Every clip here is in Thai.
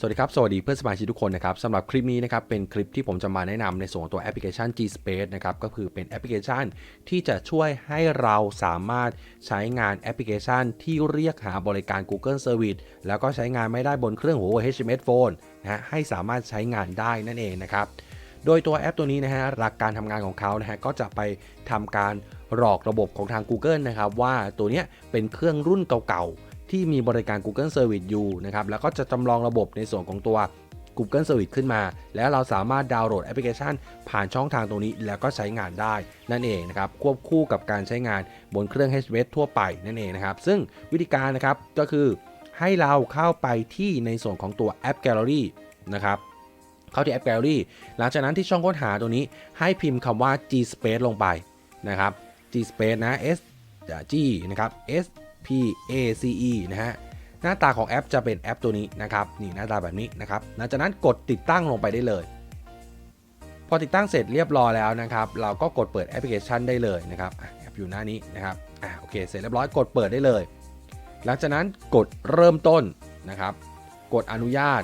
สวัสดีครับ สวัสดีเพื่อนสมาชิกทุกคนนะครับสำหรับคลิปนี้นะครับเป็นคลิปที่ผมจะมาแนะนำในส่วนตัวแอปพลิเคชัน G Space นะครับก็คือเป็นแอปพลิเคชันที่จะช่วยให้เราสามารถใช้งานแอปพลิเคชัน ที่เรียกหาบริการ Google Service แล้วก็ใช้งานไม่ได้บนเครื่อง Huawei HMS Phone นะฮะให้สามารถใช้งานได้นั่นเองนะครับโดยตัวแอปตัวนี้นะฮะหลักการทำงานของเขานะฮะก็จะไปทำการหลอกระบบของทาง Google นะครับว่าตัวเนี้ยเป็นเครื่องรุ่นเก่าๆ ที่มีบริการ Google Service อยู่นะครับแล้วก็จะจำลองระบบในส่วนของตัว Google Service ขึ้นมา แล้วเราสามารถดาวน์โหลดแอปพลิเคชัน ผ่านช่องทางตรงนี้แล้วก็ใช้งานได้นั่นเองนะครับควบคู่กับการใช้งานบนเครื่อง HMS ทั่วไปนั่นเองนะครับซึ่งวิธีการนะครับก็คือให้เราเข้าไปที่ในส่วนของตัวแอป Gallery นะครับเข้าที่แอป Gallery หลังจากนั้นที่ช่องค้นหาตัวนี้ให้พิมพ์คำว่า G Space ลงไปนะครับ G Space นะ S G นะครับ S P A C E นะฮะหน้าตาของแอปจะเป็นแอปตัวนี้นะครับนี่หน้าตาแบบนี้นะครับหลังจากนั้นกดติดตั้งลงไปได้เลย พอติดตั้งเสร็จเรียบร้อยแล้วนะครับ เราก็กดเปิดแอปพลิเคชันได้เลยนะครับแอปอยู่หน้านี้นะครับอะโอเคเสร็จเรียบร้อยกดเปิดได้เลย หลังจากนั้นกดเริ่มต้นนะครับ กดอนุญาต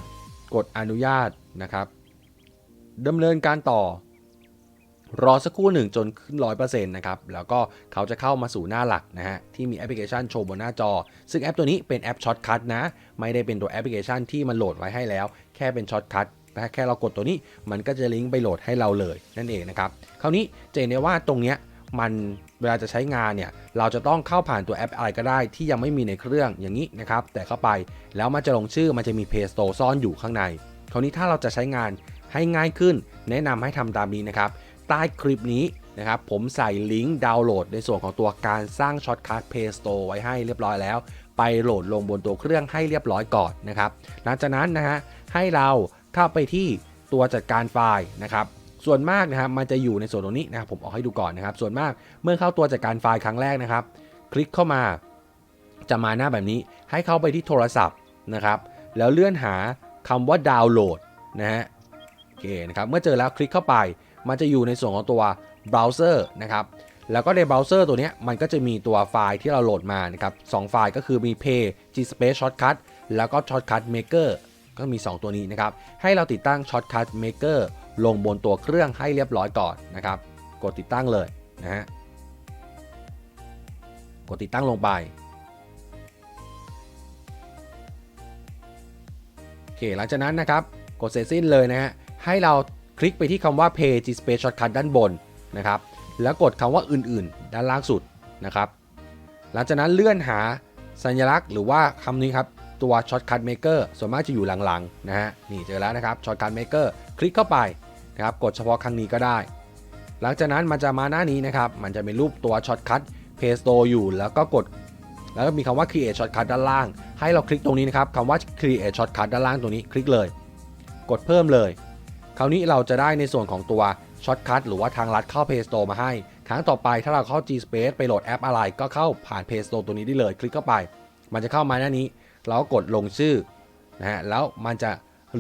กดอนุญาตนะครับดำเนินการต่อ รอสักครู่หนึ่งจนขึ้น 100%นะครับ แล้วก็เขาจะเข้ามาสู่หน้าหลักนะฮะ ที่มีแอปพลิเคชันโชว์บนหน้าจอ ซึ่งแอปตัวนี้เป็นแอปช็อตคัทนะ ไม่ได้เป็นตัวแอปพลิเคชันที่มันโหลดไว้ให้แล้ว แค่เป็นช็อตคัทแค่เรากดตัวนี้มันก็จะลิงก์ไปโหลดให้เราเลยนั่นเองนะครับ คราวนี้จะเห็นได้ว่าตรงเนี้ยมันเวลาจะใช้งานเนี่ยเราจะต้องเข้าผ่านตัวแอปอะไรก็ได้ที่ยังไม่มีในเครื่องอย่างนี้นะครับ แต่เข้าไปแล้วมันจะลงชื่อมันจะมี Play Store ซ่อนอยู่ข้างใน คราวนี้ถ้าเราจะใช้งานให้ง่ายขึ้น แนะนำให้ทำตามนี้นะครับ ใต้คลิปนี้นะครับผมใส่ลิงก์ดาวน์โหลดในส่วนของตัวการสร้างช็อตคัท Play Store ไว้ให้เรียบร้อยแล้ว ไปโหลดลงบนตัวเครื่องให้เรียบร้อยก่อนนะครับหลังจากนั้นนะฮะให้เราเข้าไปที่ตัวจัดการไฟล์นะครับส่วนมากนะครับมันจะอยู่ในส่วนตรงนี้นะครับผมออกให้ดูก่อนนะครับ ส่วนมากเมื่อเข้าตัวจัดการไฟล์ครั้งแรกนะครับ คลิกเข้ามาจะมาหน้าแบบนี้ให้เข้าไปที่โทรศัพท์นะครับ แล้วเลื่อนหาคำว่าดาวน์โหลดนะฮะโอเคนะครับเมื่อเจอแล้วคลิกเข้าไป มันจะอยู่ในส่วนของตัวเบราว์เซอร์นะครับแล้วก็ในเบราว์เซอร์ตัวนี้มันก็จะมีตัวไฟล์ที่เราโหลดมานะครับสองไฟล์ก็คือมี Pay G Space Shortcut แล้วก็ Shortcut Maker ก็มี 2 ตัวนี้นะครับ ให้เราติดตั้ง Shortcut Maker ลงบนตัวเครื่องให้เรียบร้อยก่อนนะครับ กดติดตั้งเลยนะฮะ กดติดตั้งลงไป โอเค หลังจากนั้นนะครับ กดเสร็จสิ้นเลยนะฮะ ให้เรา คลิกไปที่คำว่า Pay G Space Shortcut ด้านบนนะครับ แล้วกดคำว่าอื่นๆ ด้านล่างสุดนะครับ หลังจากนั้นเลื่อนหาสัญลักษณ์หรือว่าคำนี้ครับ ตัว Shortcut Maker ส่วนมากจะอยู่หลังๆนะฮะ นี่เจอแล้วนะครับ Shortcut Maker คลิกเข้าไปนะครับ กดเฉพาะครั้งนี้ก็ได้ หลังจากนั้นมันจะมาหน้านี้นะครับ มันจะเป็นรูปตัว Shortcut Play Store อยู่ แล้วก็กด แล้วก็มีคำว่า Create Shortcut ด้านล่าง ให้เราคลิกตรงนี้นะครับคำว่า Create Shortcut ด้านล่างตรงนี้ คลิกเลย กดเพิ่มเลย คราวนี้เราจะได้ในส่วนของตัวช็อตคัทหรือว่าทางลัดเข้า Play Store มาให้ ครั้งต่อไปถ้าเราเข้า G Space ไปโหลดแอปอะไร ก็เข้าผ่าน Play Store ตัวนี้ได้เลย คลิกเข้าไป มันจะเข้ามาหน้านี้ เราก็กดลงชื่อนะฮะแล้วมันจะ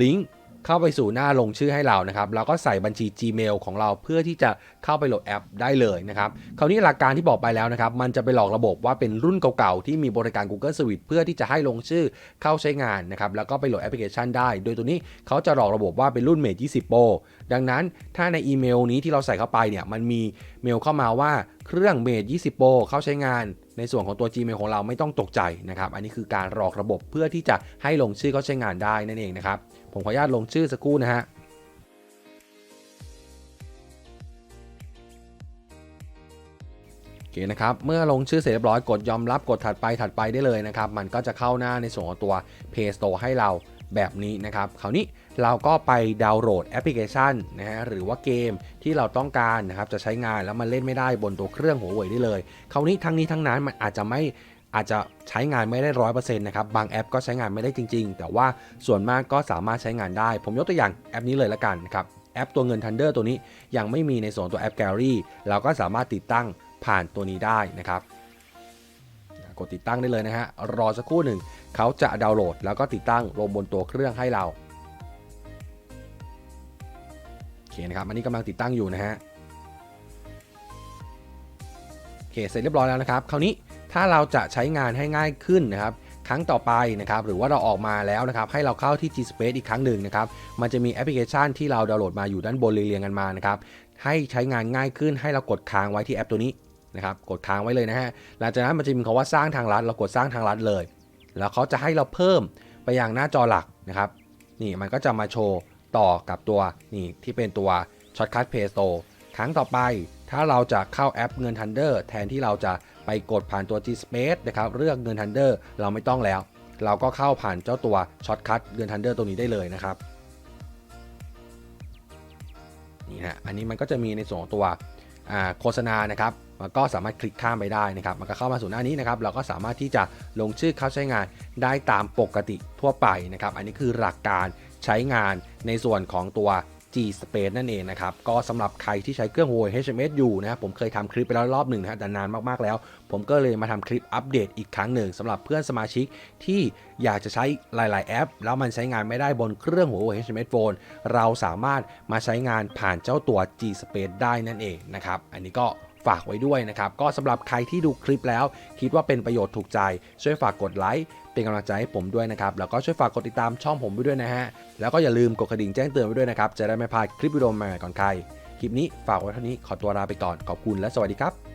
ลิงก์ เข้าไปสู่หน้าลงชื่อให้เรานะครับแล้วก็ใส่บัญชี Gmail ของเราเพื่อที่จะเข้าไปโหลดแอปได้เลยนะครับคราวนี้หลักการที่บอกไปแล้วนะครับมันจะไปหลอกระบบว่าเป็นรุ่นเก่าๆที่มีบริการ Google Service เพื่อที่จะให้ลงชื่อเข้าใช้งานนะครับแล้วก็ไปโหลดแอปพลิเคชันได้ โดยตัวนี้เขาจะหลอกระบบว่าเป็นรุ่น Mate 20 Pro ดังนั้นถ้าในอีเมลนี้ที่เราใส่เข้าไปเนี่ยมันมีเมลเข้ามาว่า เครื่อง Mate 20 Pro เข้าใช้งานในส่วนของตัว Gmail ของเราไม่ต้องตกใจนะครับ อันนี้คือการหลอกระบบเพื่อที่จะให้ลงชื่อเข้าใช้งานได้นั่นเองนะครับ ผมขออนุญาตลงชื่อสักครู่นะฮะโอเคนะครับ เมื่อลงชื่อเสร็จเรียบร้อยกดยอมรับกดถัดไปถัดไปได้เลยนะครับ มันก็จะเข้าหน้าในส่วนของตัว Play Store ให้เรา แบบนี้นะครับคราวนี้เราก็ไปดาวน์โหลดแอปพลิเคชันนะฮะหรือว่าเกมที่เราต้องการนะครับจะใช้งานแล้วมันเล่นไม่ได้บนตัวเครื่องหัวเว่ยได้เลยคราวนี้ทั้งนี้ทั้งนั้นมันอาจจะไม่อาจจะใช้งานไม่ได้ร้อยเปอร์เซ็นต์นะครับบางแอปก็ใช้งานไม่ได้จริง ๆ แต่ว่าส่วนมากก็สามารถใช้งานได้ ผมยกตัวอย่างแอปนี้เลยละกันนะครับแอปตัวเงิน Thunder ตัวนี้ยังไม่มีในส่วนตัวแอป Gallery เราก็สามารถติดตั้งผ่านตัวนี้ได้นะครับกดติดตั้งได้เลยนะฮะรอสักครู่หนึ่ง เขาจะดาวน์โหลด แล้วก็ติดตั้งลงบนตัวเครื่องให้เราโอเคนะครับอันนี้กำลังติดตั้งอยู่นะฮะโอเคเสร็จเรียบร้อยแล้วนะครับ คราวนี้ถ้าเราจะใช้งานให้ง่ายขึ้นนะครับครั้งต่อไปนะครับหรือว่าเราออกมาแล้วนะครับให้เราเข้าที่ G Space อีกครั้งหนึ่งนะครับมันจะมีแอปพลิเคชันที่เราดาวน์โหลดมาอยู่ด้านบนเรียงกันมานะครับให้ใช้งานง่ายขึ้นให้เรากดค้างไว้ที่แอปตัวนี้นะครับกดค้างไว้เลยนะฮะหลังจากนั้นมันจะมีคำว่าสร้างทางลัดเรากดสร้างทางลัดเลย แล้วเขาจะให้เราเพิ่มไปยังหน้าจอหลักนะครับ นี่มันก็จะมาโชว์ต่อกับตัวนี่ที่เป็นตัว Shortcut Play Store ครั้งต่อไปถ้าเราจะเข้าแอปเงิน Thunder แทนที่เราจะไปกดผ่านตัว G Space นะครับเลือกเงิน Thunder เราไม่ต้องแล้ว เราก็เข้าผ่านเจ้าตัว Shortcut เงิน Thunder ตัวนี้ได้เลยนะครับนี่ฮะอันนี้มันก็จะมีในส่วนของตัว โฆษณานะครับมันก็สามารถคลิกข้ามไปได้นะครับมันก็เข้ามาสู่หน้านี้นะครับเราก็สามารถที่จะลงชื่อเข้าใช้งานได้ตามปกติทั่วไปนะครับอันนี้คือหลักการใช้งานในส่วนของตัว G Space นั่นเองนะครับ ก็สำหรับใครที่ใช้เครื่อง Huawei HMS อยู่นะครับผมเคยทำคลิปไปแล้วรอบหนึ่งนะแต่นานมาก ๆ แล้ว ผมก็เลยมาทำคลิปอัปเดตอีกครั้งหนึ่งสำหรับเพื่อนสมาชิกที่อยากจะใช้หลาย ๆ แอป แล้วมันใช้งานไม่ได้บนเครื่อง Huawei HMS Phone เราสามารถมาใช้งานผ่านเจ้าตัว G Space ได้นั่นเองนะครับ อันนี้ก็ ฝากไว้ด้วยนะครับ ก็สำหรับใครที่ดูคลิปแล้ว คิดว่าเป็นประโยชน์ถูกใจ ช่วยฝากกดไลค์เป็นกำลังใจให้ผมด้วยนะครับ แล้วก็ช่วยฝากกดติดตามช่องผมไปด้วยนะฮะ แล้วก็อย่าลืมกดกระดิ่งแจ้งเตือนไว้ด้วยนะครับ จะได้ไม่พลาดคลิปวิดีโอใหม่ๆก่อนใคร คลิปนี้ฝากไว้เท่านี้ขอตัวลาไปก่อนขอบคุณและสวัสดีครับ